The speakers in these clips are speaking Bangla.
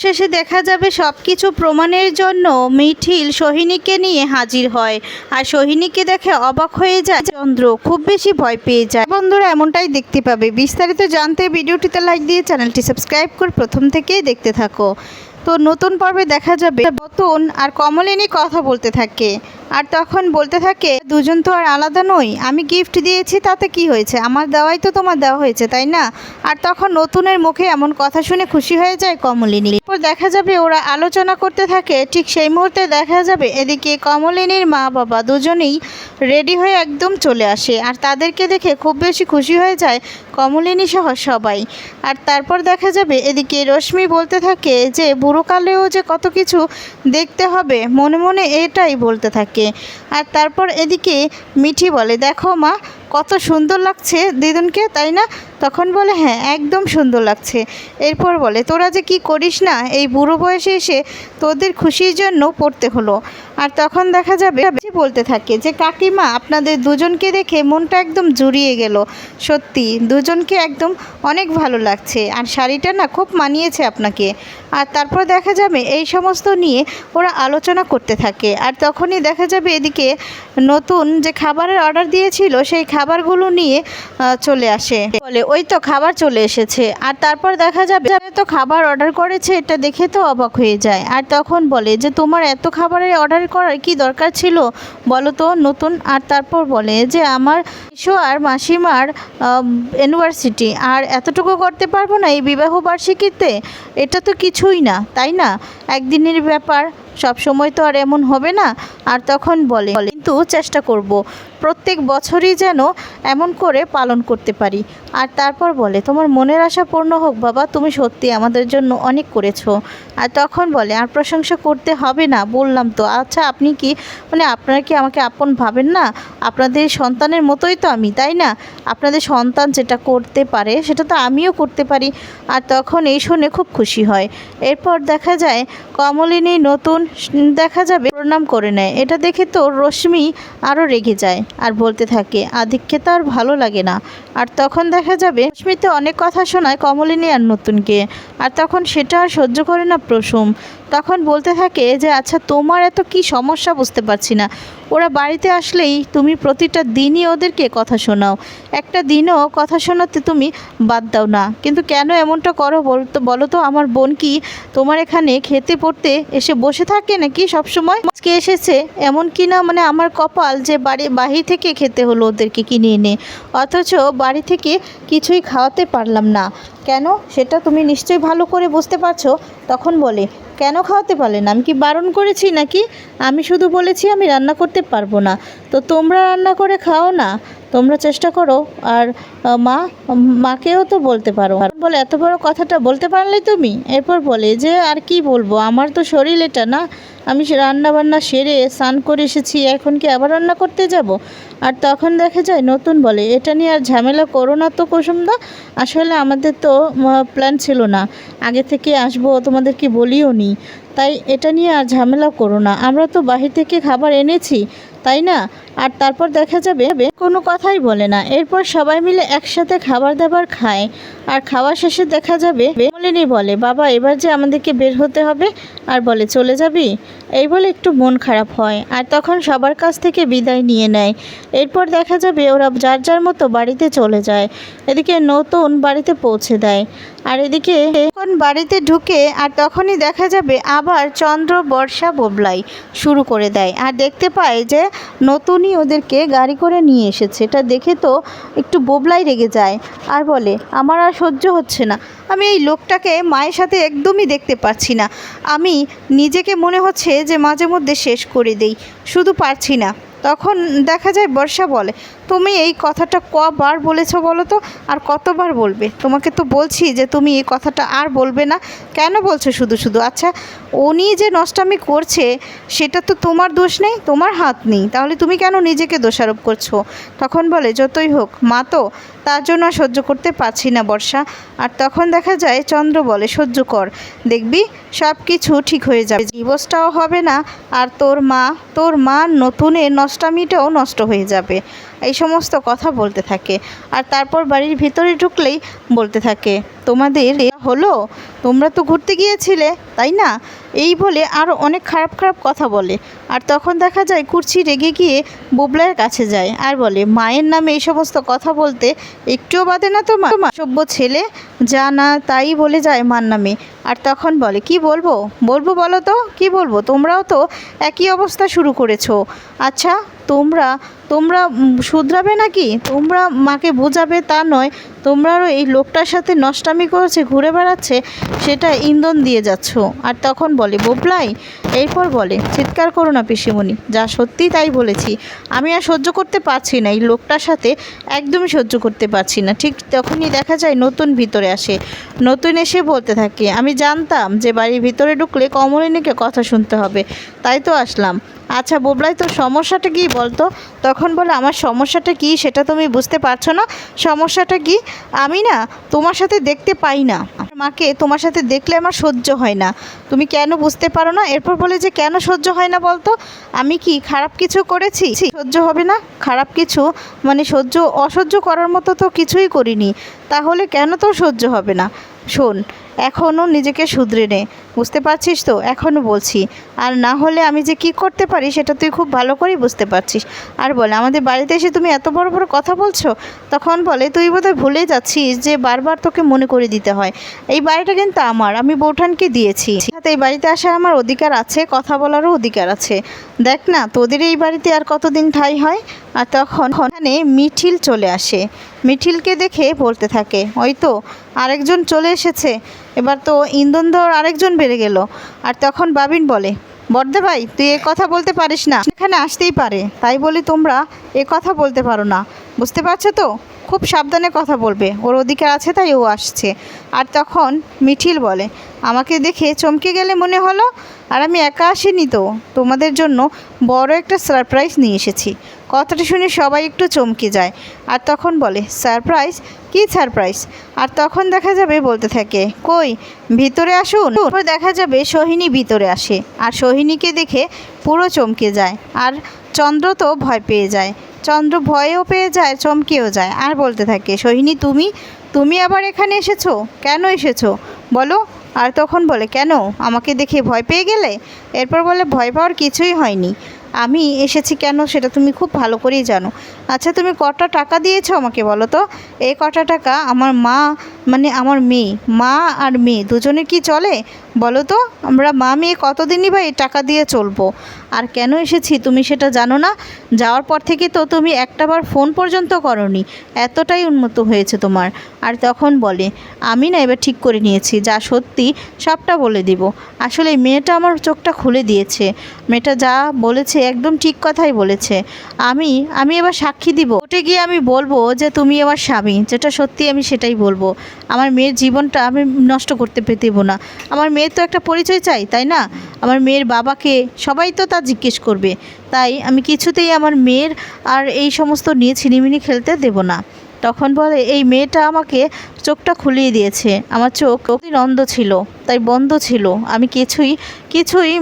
শেষে দেখা যাবে সব কিছু প্রমাণের জন্য মিঠিল সোহিনীকে নিয়ে হাজির হয়। আর সোহিনীকে দেখে অবাক হয়ে যায় চন্দ্র খুব বেশি ভয় পেয়ে যায়। বন্ধুরা, এমনটাই দেখতে পাবে। বিস্তারিত জানতে ভিডিওটিতে লাইক দিয়ে চ্যানেলটি সাবস্ক্রাইব করে প্রথম থেকেই দেখতে থাকো। তো নতুন পর্বে দেখা যাবে নতুন আর কমলিনী কথা বলতে থাকে। আর তখন বলতে থাকে, দুজন তো আর আলাদা নই, আমি গিফট দিয়েছি, তাতে কি হয়েছে? আমার দেওয়াই তো তোমার দেওয়া হয়েছে, তাই না? আর তখন নতুনের মুখে এমন কথা শুনে খুশি হয়ে যায় কমলিনী। এরপর দেখা যাবে ওরা আলোচনা করতে থাকে, ঠিক সেই মুহূর্তে দেখা যাবে এদিকে কমলিনীর মা বাবা দুজনেই রেডি হয়ে একদম চলে আসে, আর তাদেরকে দেখে খুব বেশি খুশি হয়ে যায় কমলিনী সহ সবাই। আর তারপর দেখা যাবে এদিকে রশ্মি বলতে থাকে যে বুড়োকালেও যে কত কিছু দেখতে হবে, মনে মনে এটাই বলতে থাকে। আর তারপর এদিকে মিঠি বলে দেখো মা কত সুন্দর লাগছে দিদুনকে তাই না? তখন বলে হ্যাঁ একদম সুন্দর লাগছে। এরপর বলে, তোরা যে কি করিস না, এই বুড়ো বয়সে এসে তোদের খুশির জন্য পড়তে হলো। আর তখন দেখা যাবে বলতে থাকে যে, কাকিমা, আপনাদের দুজনকে দেখে মনটা একদম জুড়িয়ে গেল। সত্যি, দুজনকে একদম অনেক ভালো লাগছে। আর শাড়িটা না খুব মানিয়েছে আপনাকে। আর তারপর দেখা যাবে, এই সমস্ত নিয়ে ওরা আলোচনা করতে থাকে। আর তখনই দেখা যাবে, এদিকে নতুন যে খাবারের অর্ডার দিয়েছিল, সেই খাবারগুলো নিয়ে চলে আসে। বলে ওই তো খাবার চলে এসেছে। আর তারপর দেখা যাবে তো খাবার অর্ডার করেছে, এটা দেখে তো অবাক হয়ে যায়। আর তখন বলে যে, তোমার এত খাবারের অর্ডার করার কি দরকার ছিল? বলো তো, নতুন। আর তারপর বলে যে, আমার শিশু আর মাসিমার ইউনিভার্সিটি আর এতটুকু করতে পারব না এই বিবাহ বার্ষিকীতে? এটা তো কিছুই না, তাই না? একদিনের ব্যাপার সব সময় তো আর এমন হবে না? আর তখন বলে, কিন্তু চেষ্টা করব। প্রত্যেক বছরই যেন এমন করে পালন করতে পারি। আর তারপর বলে, তোমার মনের আশা পূর্ণ হোক বাবা, তুমি সত্যি আমাদের জন্য অনেক করেছ। আর তখন বলে, আর প্রশংসা করতে হবে না। বললাম, তো আচ্ছা আপনি কি মানে আপনারা কি আমাকে আপন ভাবেন না? আপনাদের সন্তানের মতোই তো আমি, তাই না? আপনাদের সন্তান যেটা করতে পারে, সেটা তো আমিও করতে পারি। আর তখন এই শুনে খুব খুশি হয়। এরপর দেখা যায়, কমলিনী নতুন, দেখা যাবে, প্রণাম করে নেয়। এটা দেখে তো রশ্মি আরও রেগে যায়। আর বলতে থাকে। আধিক্যে তার ভালো লাগে না। আর তখন দেখা যাবে রশ্মিতে অনেক কথা শোনায় কমলিনী আর নতুনকে। আর তখন সেটা আর সহ্য করে না প্রসূম তখন বলতে থাকে যে আচ্ছা তোমার এত কি সমস্যা বুঝতে পারছি না। ওরা বাড়িতে আসলেই তুমি প্রতিটা দিনই ওদেরকে কথা শোনাও। একটা দিনও কথা শোনাতে তুমি বাদ দাও না। কিন্তু কেন এমনটা করো বলতো বলো তো আমার বোন কি তোমার এখানে খেতে পড়তে এসে বসে থাকে নাকি সবসময়? আজকে এসেছে এমন কি না মানে আমার কপাল যে বাড়ি, বাহির থেকে খেতে হলো ওদেরকে কিনে এনে। অথচ বাড়ি থেকে কিছুই খাওয়াতে পারলাম না। কেন? সেটা তুমি নিশ্চয়ই ভালো করে বুঝতে পারছ। তখন বলে, কেন খাওয়াতে পারলেন আমি কি বারণ করেছি নাকি? আমি শুধু বলেছি আমি রান্না করতে পারব না। তো তোমরা রান্না করে খাও না। তোমরা চেষ্টা করো। আর মা, মাকেও তো বলতে পারো। বলে, এত বড় কথাটা বলতে পারলে তুমি? এরপর বলে যে, আর কি বলব? আমার তো শরীর এটা না। আমি রান্না বান্না সেরে স্নান করে এসেছি। এখন কি আবার রান্না করতে যাব? আর তখন দেখা যায় নতুন বলে, এটা নিয়ে আর ঝামেলা করো না তো কুসুমদা। আসলে আমাদের তো প্ল্যান ছিল না। আগে থেকে আসব তোমাদেরকে বলিও নি। তাই এটা নিয়ে আর ঝামেলা করো না। আমরা তো বাহির থেকে খাবার এনেছি, তাই না? আর তারপর দেখা যাবে কোনো কথাই বলে না। এরপর সবাই মিলে একসাথে খাবার দাবার খায়। আর খাওয়া শেষে দেখা যাবে মলিনী বলে, বাবা, এবার যে আমাদেরকে বের হতে হবে? আর বলে, চলে যাবি? এই বলে একটু মন খারাপ হয়। আর তখন সবার কাছ থেকে বিদায় নিয়ে নেয়। এরপর দেখা যাবে ওরা যার যার মতো বাড়িতে চলে যায়। এদিকে নতুন বাড়িতে পৌঁছে দেয়। আর এদিকে এখন বাড়িতে ঢুকে, আর তখনই দেখা যাবে আবার চন্দ্র বর্ষা বোবলাই শুরু করে দেয়। আর দেখতে পায় যে নতুনই ওদেরকে গাড়ি করে নিয়ে এসেছে। এটা দেখে তো একটু বোবলাই রেগে যায় আর বলে, আমার আর সহ্য হচ্ছে না। আমি এই লোকটাকে মায়ের সাথে একদমই দেখতে পাচ্ছি না। আমি নিজেকে মনে হচ্ছে যে মাঝে মধ্যে শেষ করে দেই। শুধু পারছি না। তখন দেখা যায় বর্ষা বলে, তুমি এই কথাটা কবার বলেছ বলো তো? আর কতবার বলবে? তোমাকে তো বলছি যে তুমি এই কথাটা আর বলবে না। কেন বলছো শুধু শুধু? আচ্ছা উনি যে নষ্টামি করছে, সেটা তো তোমার দোষ নেই, তোমার হাত নেই। তাহলে তুমি কেন নিজেকে দোষারোপ করছ? তখন বলে, যতই হোক, মা তো তার জন্য সহ্য করতে পারছি না বর্ষা। আর তখন দেখা যায় চন্দ্র বলে, সহ্য কর, দেখবি সব কিছু ঠিক হয়ে যাবে। দিবসটাও হবে না, আর তোর মা তোর মা নতুনের নষ্টামিটাও নষ্ট হয়ে যাবে। এই সমস্ত কথা বলতে থাকে। আর তারপর বাড়ির ভিতরে ঢুকলেই বলতে থাকে, তোমাদের হলো? তোমরা তো ঘুরতে গিয়েছিলে, তাই না? এই বলে আরও অনেক খারাপ খারাপ কথা বলে। আর তখন দেখা যায় কুর্চি রেগে গিয়ে বুবলার কাছে যায় আর বলে, মায়ের নামে এই সমস্ত কথা বলতে একটুও বাদে না তো মা, সভ্য ছেলে, যা না তাই বলে যায় মার নামে। আর তখন বলে, কি বলব? বলব বলো তো? কি বলব? তোমরাও তো একই অবস্থা শুরু করেছ। আচ্ছা তোমরা তোমরা শুধরাবে নাকি? তোমরা মাকে বোঝাবে তা নয় তোমরাও এই লোকটার সাথে নষ্টামি করেছে, ঘুরে বেড়াচ্ছে, সেটা ইন্ধন দিয়ে যাচ্ছ। আর তখন বলে, বোবলাই, এরপর বলে, চিৎকার করো না পিসিমণি, যা সত্যি তাই বলেছি। আমি আর সহ্য করতে পারছি না, এই লোকটার সাথে একদমই সহ্য করতে পারছি না। ঠিক তখনই দেখা যায় নতুন ভিতরে আসে। নতুন এসে বলতে থাকে, আমি জানতাম যে বাড়ির ভিতরে ঢুকলে কমলিনীকে কথা শুনতে হবে। তাই তো আসলাম। আচ্ছা বোবলাই তোর সমস্যাটা কী বলতো? তখন বলে, আমার সমস্যাটা কী সেটা তুমি বুঝতে পারছ না। সমস্যাটা কি? আমি না তোমার সাথে দেখতে পাই না। মাকে তোমার সাথে দেখলে আমার সহ্য হয় না। তুমি কেন বুঝতে পারো না? এরপর বলে যে, কেন সহ্য হয় না বলতো? আমি কি খারাপ কিছু করেছি? সহ্য হবে না। খারাপ কিছু? মানে সহ্য, অসহ্য করার মতো তো কিছুই করিনি। তাহলে কেন তো সহ্য হবে না? শোন, এখনও নিজেকে শুধরে নে। বুঝতে পারছিস তো? এখনও বলছি। আর না হলে আমি যে কি করতে পারি সেটা তুই খুব ভালো করেই বুঝতে পারছিস। আর বলে, আমাদের বাড়িতে এসে তুমি এত বড় বড় কথা বলছো, তখন বলে তুই বোধহয় ভুলে যাচ্ছিস যে বারবার তোকে মনে করে দিতে হয়। এই বাড়িটা কিন্তু আমার, আমি বৌঠানকে দিয়েছি। এই বাড়িতে আসার আমার অধিকার আছে, কথা বলারও অধিকার আছে। দেখ না, তোদের এই বাড়িতে আর কতদিন ঠাই হয়? আর তখন ওখানে মিঠিল চলে আসে। মিঠিলকে দেখে বলতে থাকে, ওই তো, আরেকজন চলে এসেছে। এবার তো ইন্ধন ধর আরেকজন বেড়ে গেল। আর তখন বাবিন বলে, বর্দা ভাই, তুই এ কথা বলতে পারিস না। এখানে আসতেই পারে। তাই বলি তোমরা এ কথা বলতে পারো না। বুঝতে পারছ তো? খুব সাবধানে কথা বলবে। ওর অধিকার আছে তাই ও আসছে। আর তখন মিঠিল বলে, আমাকে দেখে চমকে গেলে মনে হলো, আর আমি একা আসিনি তো। তোমাদের জন্য বড় একটা সারপ্রাইজ নিয়ে এসেছি। কথাটা শুনে সবাই একটু চমকে যায়। আর তখন বলে, সারপ্রাইজ? কী সারপ্রাইজ? আর তখন দেখা যাবে বলতে থাকে, কই, ভিতরে আসুন। তারপর দেখা যাবে সোহিনী ভিতরে আসে। আর সোহিনীকে দেখে পুরো চমকে যায়। আর চন্দ্র তো ভয় পেয়ে যায়। চন্দ্র ভয়েও পেয়ে যায়, চমকেও যায়। আর বলতে থাকে, সোহিনী, তুমি? তুমি আবার এখানে এসেছ? কেন এসেছ? বলো। আর তখন বলে, কেন? আমাকে দেখে ভয় পেয়ে গেলে? এরপর বলে, ভয় পাওয়ার কিছুই হয়নি। আমি এসেছি কেন সেটা তুমি খুব ভালো করেই জানো। আচ্ছা তুমি কটা টাকা দিয়েছ আমাকে বলো তো? এই কটা টাকা আমার মা মানে আমার মেয়ে, মা আর মেয়ে দুজনে কি চলে? বলো তো, আমরা মা মেয়ে কতদিনই বা এই টাকা দিয়ে চলবো? আর কেন এসেছি তুমি সেটা জানো না? যাওয়ার পর থেকে তো তুমি একটাবার ফোন পর্যন্ত করনি, এতটাই উন্নত হয়েছে তোমার। আর তখন বলে, আমি না এবার ঠিক করে নিয়েছি, যা সত্যি সবটা বলে দিব। আসলে মেয়েটা আমার চোখটা খুলে দিয়েছে। মেয়েটা যা বলেছে একদম ঠিক কথাই বলেছে। আমি আমি এবার সাক্ষী দিব। ওটে গিয়ে আমি বলব যে, তুমি আমার স্বামী, যেটা সত্যি আমি সেটাই বলব। আমার মেয়ের জীবনটা আমি নষ্ট করতে পেতেব না। আমার মেয়ের তো একটা পরিচয় চাই, তাই না? আমার মেয়ের বাবাকে সবাই তো তা জিজ্ঞেস করবে। তাই আমি কিছুতেই আমার মেয়ের আর এই সমস্ত নিয়ে ছিনিমিনি খেলতে দেব না। তখন বলে, এই মেয়েটা আমাকে চোখটা খুলিয়ে দিয়েছে। আমার চোখ অন্ধ ছিল, তাই বন্ধ ছিল। আমি কিছুই কিছুই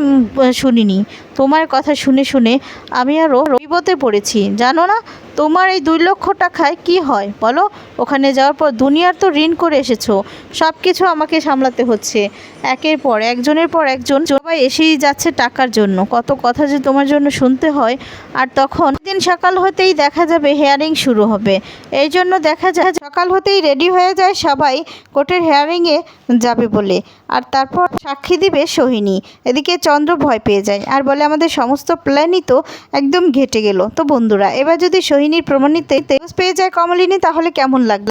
শুনিনি। তোমার কথা শুনে শুনে আমি আরও বিপদে পড়েছি। জানো না, তোমার এই দুই লক্ষ টাকায় কি হয়? বলো, ওখানে যাওয়ার পর দুনিয়ার তো ঋণ করে এসেছ। সব কিছু আমাকে সামলাতে হচ্ছে। একের পর একজনের পর একজন সবাই এসেই যাচ্ছে টাকার জন্য। কত কথা যে তোমার জন্য শুনতে হয়। আর তখন দিন সকাল হতেই দেখা যাবে হেয়ারিং শুরু হবে। এই জন্য দেখা যায়, সকাল হতেই রেডি হয়ে যায় সবাই কোর্টের হেয়ারিংয়ে যাবে বলে। আর তারপর সাক্ষী দিবে সোহিনী। এদিকে চন্দ্র ভয় পেয়ে যায়। আর বলে, আমাদের সমস্ত প্ল্যানই তো একদম ঘেটে গেল। তো বন্ধুরা, এবার যদি সোহিনীর প্রমাণিতে পেয়ে যায় কমলিনী, তাহলে কেমন লাগবে